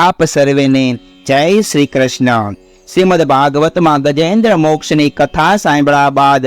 આપ સર્વેને જય શ્રી કૃષ્ણ શ્રીમદ ભાગવતમાં ગજેન્દ્ર મોક્ષની કથા સાંભળ્યા બાદ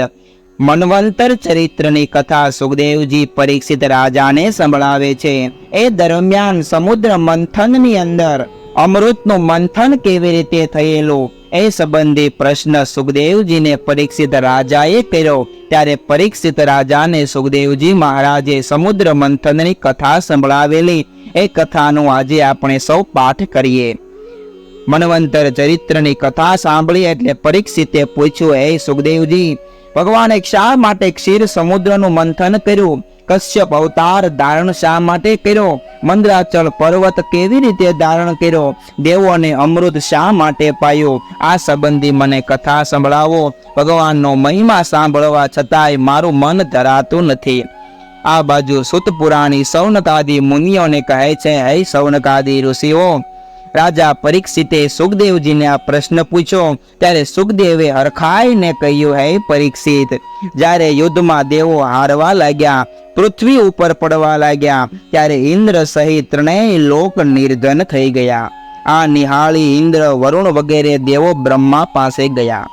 મનવંતર ચરિત્રની કથા સુખદેવજી પરીક્ષિત રાજાને સંભળાવે છે એ દરમિયાન સમુદ્ર મંથનની અંદર અમૃતનું મંથન કેવી રીતે થયેલું એ સંબંધી પ્રશ્ન સુખદેવજીને પરીક્ષિત રાજાએ કર્યો ત્યારે પરીક્ષિત રાજાને સુખદેવજી મહારાજે સમુદ્ર મંથનની કથા સંભળાવેલી એ કથાનું આજે આપણે સૌ પાઠ કરીએ. મનવંતર ચરિત્રની કથા સાંભળી એટલે પરીક્ષિતે પૂછ્યું, હે સુખદેવજી, ભગવાને શા માટે ક્ષીર સમુદ્રનું મંથન કર્યું? કશ્યપ અવતાર ધારણ શા માટે કર્યો? મંદ્રાચલ પર્વત કેવી રીતે ધારણ કર્યો? દેવોને અમૃત શા માટે પાયો? આ સંબંધી મને કથા સંભળાવો. ભગવાનનો મહિમા સાંભળવા છતાંય મારું મન ધરાતું નથી. આ બાજુ સુતપુરાણી સૌનકાદી મુનિઓને કહે છે, હે સૌનકાદી ઋષિઓ, રાજા પરીક્ષિતે સુખદેવજીને આ પ્રશ્ન પૂછ્યો ત્યારે સુખદેવે હરખાઈને કહ્યું, હે પરીક્ષિત, જ્યારે યુદ્ધમાં દેવો હારવા લાગ્યા, પૃથ્વી ઉપર પડવા લાગ્યા, ત્યારે ઇન્દ્ર સહિત ત્રણેય લોક નિર્ધન થઈ ગયા. આ નિહાળી ઇન્દ્ર વરુણ વગેરે દેવો બ્રહ્મા પાસે ગયા.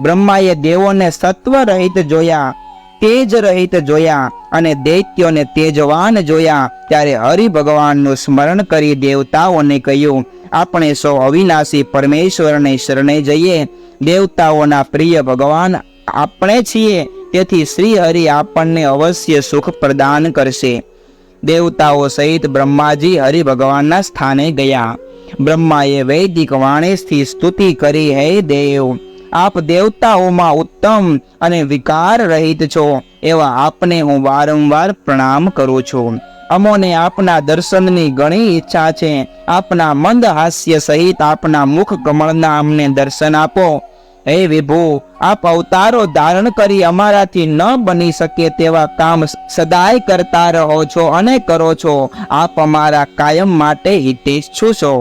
બ્રહ્માએ દેવોને સત્વ રહિત જોયા. તેજ રહિત જોયા અને દૈત્યોને તેજવાન જોયા ત્યારે હરિ ભગવાનનું સ્મરણ કરી દેવતાઓને કહ્યું, આપણે સૌ અવિનાશી પરમેશ્વરને શરણે જઈએ. દેવતાઓના પ્રિય ભગવાન આપણે છીએ. તેથી શ્રી હરિ આપણને અવશ્ય સુખ પ્રદાન કરશે. દેવતાઓ સહિત બ્રહ્માજી હરિ ભગવાનના સ્થાને ગયા. બ્રહ્માએ વૈદિક વાણેથી સ્તુતિ કરી, હે દેવ આપ દેવતાઓમાં ઉત્તમ અને વિકાર રહિત છો, એવા આપને હું વારંવાર પ્રણામ કરું છું. અમોને આપના દર્શનની ઘણી ઈચ્છા છે. આપના મંદ હાસ્ય સહિત આપના મુખ કમળના અમને દર્શન આપો. હે વિભુ, આપ અવતારો ધારણ કરી અમારાથી ન બની શકે તેવા કામ સદાય કરતા રહો છો અને કરો છો. આપ અમારા કાયમ માટે હિતેચ્છુ છો.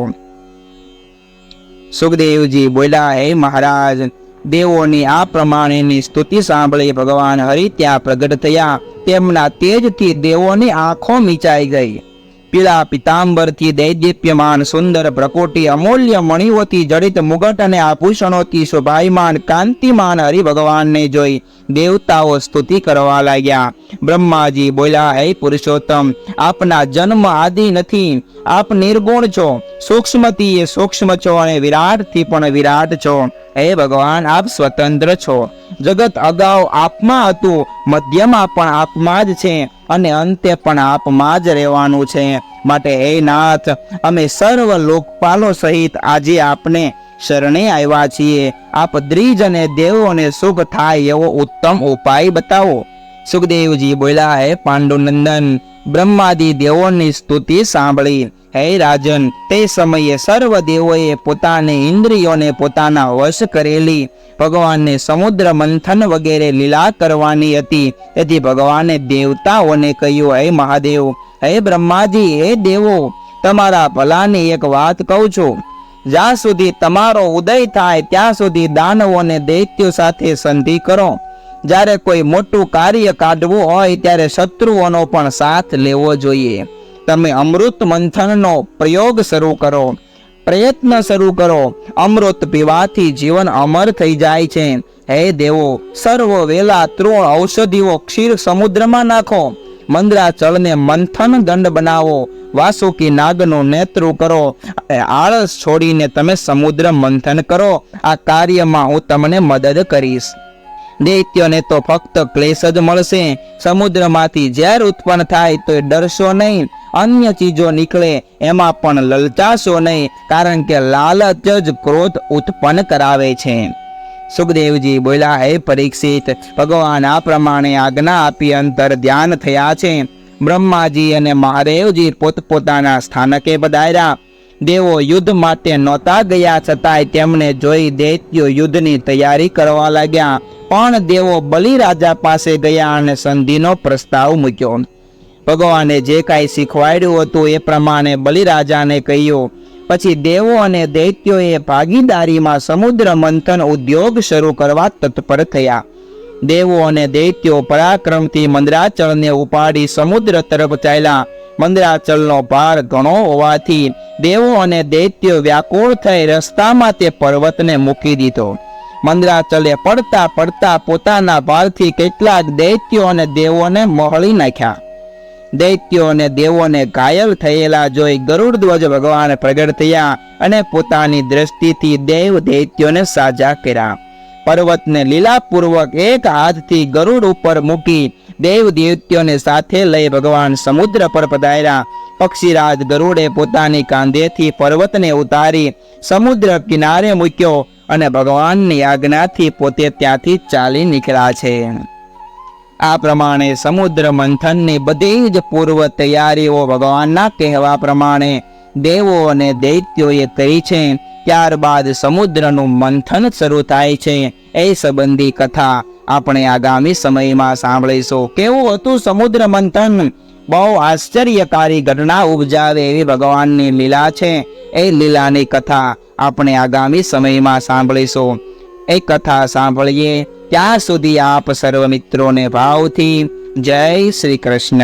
સુખદેવજી બોલ્યા, હે મહારાજ દેવોની આ પ્રમાણેની સ્તુતિ સાંભળી ભગવાન હરિ ત્યાં પ્રગટ થયા. તેમના તેજથી દેવોની આંખો મીચાઈ ગઈ. પીળા પિતાંબરથી દૈદીપ્યમાન, સુંદર પ્રકોટી, અમૂલ્ય મણિઓથી જડિત મુગટ અને આભૂષણોથી શોભાયમાન, કાંતિમાન હરિ ભગવાનને જોઈ દેવતાઓ સ્તુતિ કરવા લાગ્યા. બ્રહ્માજી બોલ્યા, હે પુરુષોત્તમ, આપના જન્મ આદિ નથી. આપ નિર્ગુણ છો. સૂક્ષ્મથી એ સૂક્ષ્મ છો અને વિરાટથી પણ વિરાટ છો. હે ભગવાન, આપ સ્વતંત્ર છો. જગત અગાઉ આપમાં હતું, મધ્યમાં પણ આપમાં જ છે. અને અંતે પણ આપમાં જ રહેવાનું છે માટે હે નાથ, અમે સર્વ લોકપાલો સહિત આજે આપને શરણે આવ્યા છીએ. આપ દ્રિજ અને દેવોને શુભ થાય એવો ઉત્તમ ઉપાય બતાવો. સુખદેવજી બોલ્યા, હે પાંડુનંદન બ્રહ્માદિ દેવોની સ્તુતિ સાંભળી. હે રાજન, તે સમયે સર્વ દેવોએ પોતાને ઇન્દ્રિયોને પોતાના વશ કરેલી. ભગવાનને સમુદ્ર મંથન વગેરે લીલા કરવાની હતી. તેથી ભગવાને દેવતાઓને કહ્યું, હે મહાદેવ, હે બ્રહ્માજી, હે દેવો, તમારા ભલાની એક વાત કહું છું. જ્યાં સુધી તમારો ઉદય થાય, ત્યાં સુધી દાનવોને દૈત્યો સાથે સંધિ કરો. જ્યારે કોઈ મોટું કાર્ય કાઢવું હોય ત્યારે શત્રુઓનો પણ સાથ લેવો જોઈએ. તમે અમૃત મંથનનો પ્રયોગ શરૂ કરો. પ્રયત્ન શરૂ કરો. અમૃત પીવાથી જીવન અમર થઈ જાય છે. હે દેવો, સર્વ વેલા ત્રણ ઔષધિઓ ક્ષીર સમુદ્રમાં નાખો. મંદ્રાચળને મંથન દંડ બનાવો. વાસુકી નાગનું નેતૃ કરો. આળસ છોડીને તમે સમુદ્ર મંથન કરો. આ કાર્યમાં હું તમને મદદ કરીશ. દૈત્યોને તો ફક્ત ક્લેશ જ મળશે. સમુદ્રમાંથી ઝેર ઉત્પન્ન થાય તો ડરશો નહીં. અન્ય ચીજો નીકળે એમાં પણ લલચાશો નહીં, કારણ કે લાલચ જ ક્રોધ ઉત્પન્ન કરાવે છે. સુખદેવજી બોલ્યા, હે પરીક્ષિત, ભગવાન આ પ્રમાણે આજ્ઞા આપી અંતર ધ્યાન થયા છે. બ્રહ્માજી અને મહાદેવજી પોતપોતાના સ્થાનકે પધાર્યા. દેવો યુદ્ધ માટે નહોતા ગયા, છતાંય તેમને જોઈ દૈત્યો યુદ્ધની તૈયારી કરવા લાગ્યા. પણ દેવો બલિરાજા પાસે ગયા અને સંધિનો પ્રસ્તાવ મૂક્યો. ભગવાને જે કાંઈ શીખવાડ્યું હતું એ પ્રમાણે બલિરાજાને કહ્યું, પછી દેવો અને દૈત્યોએ ભાગીદારીમાં સમુદ્ર મંથન ઉદ્યોગ શરૂ કરવા તત્પર થયા. દેવો અને દૈત્યો પરાક્રમથી મંદરાચળને ઉપાડી સમુદ્ર તરફ ચાલ્યા. મંદરાચલનો ભાર ઘણો હોવાથી દેવો અને દૈત્યો વ્યાકુળ થઈ રસ્તામાં તે પર્વતને મૂકી દીધો. મંદરાચલે પડતા પડતા પોતાના ભારથી કેટલાક દૈત્યો અને દેવોને મોહળી નાખ્યા. દૈત્યો અને દેવોને ઘાયલ થયેલા જોઈ ગરુડ ધ્વજ ભગવાન પ્રગટ થયા અને પોતાની દ્રષ્ટિથી દેવ દૈત્યોને સાજા કર્યા. પર્વતને લીલાપૂર્વક એક હાથથી ગરુડ ઉપર મૂકી દેવ દૈત્યોને સાથે લઈ ભગવાન સમુદ્ર પર પધાર્યા. પક્ષીરાજ ગરુડે પોતાની કાંધેથી પર્વતને ઉતારી સમુદ્ર કિનારે મૂક્યો. અને ભગવાનની આજ્ઞાથી પોતે ત્યાંથી ચાલી નીકળ્યા છે. આ પ્રમાણે સમુદ્ર મંથનની બધી જ પૂર્વ તૈયારીઓ ભગવાનના કહેવા પ્રમાણે દેવો અને દૈત્યોએ કરી છે. ત્યારબાદ સમુદ્રનું મંથન શરૂ થાય છે. એ સંબંધી કથા આપણે આગામી સમયમાં સાંભળીશું. કેવું હતું સમુદ્ર મંથન? બહુ આશ્ચર્યકારી ઘટના ઉપજાવે એવી ભગવાનની લીલા છે. એ લીલાની કથા આપણે આગામી સમયમાં સાંભળીશું. એ કથા સાંભળીએ ત્યાં સુધી આપ સર્વ મિત્રોને ભાવથી જય શ્રી કૃષ્ણ.